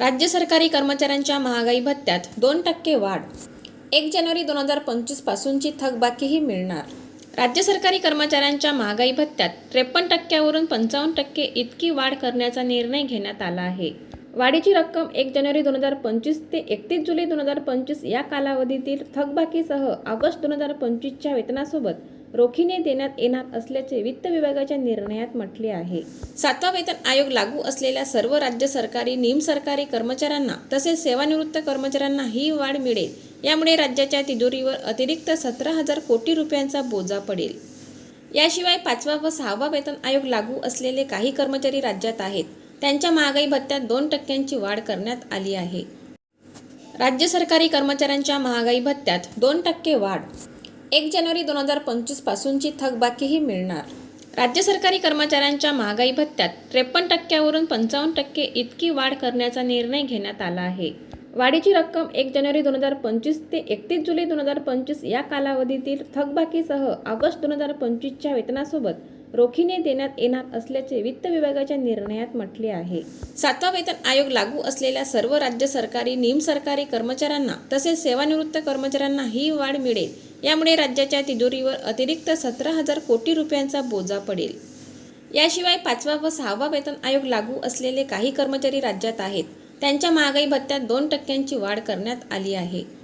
राज्य सरकारी कर्मचाऱ्यांच्या महागाई भत्त्यात दोन टक्के वाढ. एक जानेवारी दोन हजार पंचवीस पासूनची थकबाकीही मिळणार. राज्य सरकारी कर्मचाऱ्यांच्या महागाई भत्त्यात त्रेपन्न टक्क्यावरून पंचावन्न टक्के इतकी वाढ करण्याचा निर्णय घेण्यात आला आहे. वाढीची रक्कम एक जानेवारी दोन हजार पंचवीस ते एकतीस जुलै दोन हजार पंचवीस या कालावधीतील थकबाकीसह ऑगस्ट दोन हजार पंचवीसच्या वेतनासोबत रोखीने देण्यात येणार असल्याचे वित्त विभागाच्या निर्णयात म्हटले आहे. सातवा वेतन आयोग लागू असलेल्या सर्व राज्य सरकारी निमसरकारी कर्मचाऱ्यांना तसेच सेवानिवृत्त कर्मचाऱ्यांना ही वाढ मिळेल. यामुळे राज्याच्या तिजोरीवर अतिरिक्त सतरा हजार कोटी रुपयांचा बोजा पडेल. याशिवाय पाचवा व सहावा वेतन आयोग लागू असलेले काही कर्मचारी राज्यात आहेत. त्यांच्या महागाई भत्त्यात दोन टक्क्यांची वाढ करण्यात आली आहे. राज्य सरकारी कर्मचाऱ्यांच्या महागाई भत्त्यात दोन टक्के वाढ एक जानेवारी दोन हजार पंचवीस पासूनची थकबाकीही मिळणार. राज्य सरकारी कर्मचाऱ्यांच्या महागाई भत्त्यात त्रेपन्न टक्क्यावरून पंचावन्न टक्के इतकी वाढ करण्याचा निर्णय घेण्यात आला आहे. वाढीची रक्कम एक जानेवारी दोन हजार पंचवीस ते एकतीस जुलै दोन हजार पंचवीस या कालावधीतील थकबाकीसह ऑगस्ट दोन हजार पंचवीसच्या वेतनासोबत रोखीने देण्यात येणार असल्याचे वित्त विभागाच्या निर्णयात म्हटले आहे. सातवा वेतन आयोग लागू असलेल्या सर्व राज्य सरकारी निमसरकारी कर्मचाऱ्यांना तसेच सेवानिवृत्त कर्मचाऱ्यांना ही वाढ मिळेल यामुळे राज्याच्या तिजोरीवर अतिरिक्त सतरा हजार कोटी रुपयांचा बोजा पडेल. याशिवाय पाचवा व सहावा वेतन आयोग लागू असलेले काही कर्मचारी राज्यात आहेत. त्यांच्या महागाई भत्त्यात दोन टक्क्यांची वाढ करण्यात आली आहे.